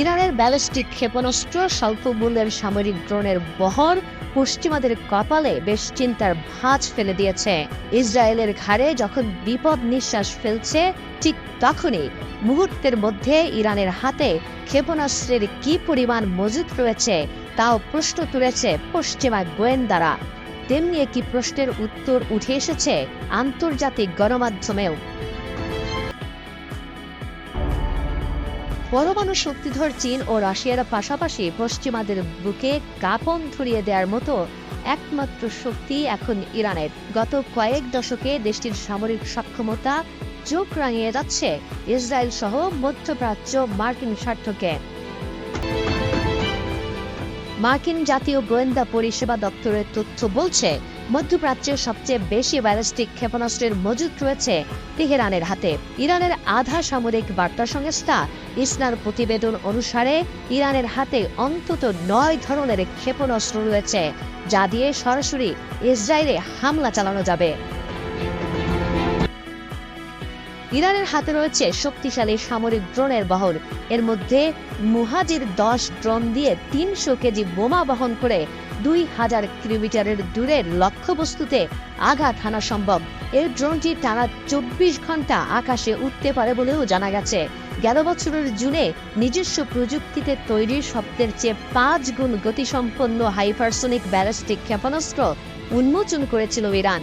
ইরানের ব্যালিস্টিক ক্ষেপণাস্ত্র, স্বল্প মূল্যের সামরিক ড্রোনের বহর, পশ্চিমাদের কপালে বেশ চিন্তার ভাঁজ ফেলে দিয়েছে। ইসরায়েলের ঘাড়ে যখন বিপদ নিঃশ্বাস ফেলছে, ঠিক তখনই মুহূর্তের মধ্যে ইরানের হাতে ক্ষেপণাস্ত্রের কি পরিমাণ মজুদ রয়েছে, তাও প্রশ্ন তুলেছে পশ্চিমা গোয়েন্দারা। তেমনি একটি প্রশ্নের উত্তর উঠে এসেছে আন্তর্জাতিক গণমাধ্যমেও। পরমাণু শক্তিধর চীন ও রাশিয়ার পাশাপাশি পশ্চিমাদের বুকে কাঁপন ধরিয়ে দেওয়ার মতো একমাত্র শক্তি এখন ইরানের। গত কয়েক দশকে দেশটির সামরিক সক্ষমতা চোখ রাঙিয়ে যাচ্ছে। ইসরায়েল সহ মধ্যপ্রাচ্য মার্কিন স্বার্থকে। মার্কিন জাতীয় গোয়েন্দা পরিষেবা দপ্তরের তথ্য বলছে, মধ্যপ্রাচ্যের সবচেয়ে বেশি ব্যালিস্টিক ক্ষেপণাস্ত্রের মজুদ রয়েছে তেহরানের হাতে। ইরানের আধা সামরিক বার্তা সংস্থা ইসনার প্রতিবেদন অনুসারে, ইরানের হাতে অন্তত নয় ধরনের ক্ষেপণাস্ত্র রয়েছে, যা দিয়ে সরাসরি ইসরায়েলে হামলা চালানো যাবে। ইরানের হাতে রয়েছে শক্তিশালী সামরিক ড্রোনের বহর। এর মধ্যে মুহাজির দশ ড্রোন দিয়ে তিনশো কেজি বোমা বহন করে দুই হাজার কিলোমিটারের দূরের লক্ষ্যবস্তুতে আঘাত হানা সম্ভব। এই ড্রোনটি টানা চব্বিশ ঘণ্টা আকাশে উঠতে পারে বলেও জানা গেছে। গেল বছরের জুনে নিজস্ব প্রযুক্তিতে তৈরি শব্দের চেয়ে পাঁচ গুণ গতিসম্পন্ন হাইপারসোনিক ব্যালিস্টিক ক্ষেপণাস্ত্র উন্মোচন করেছিল ইরান।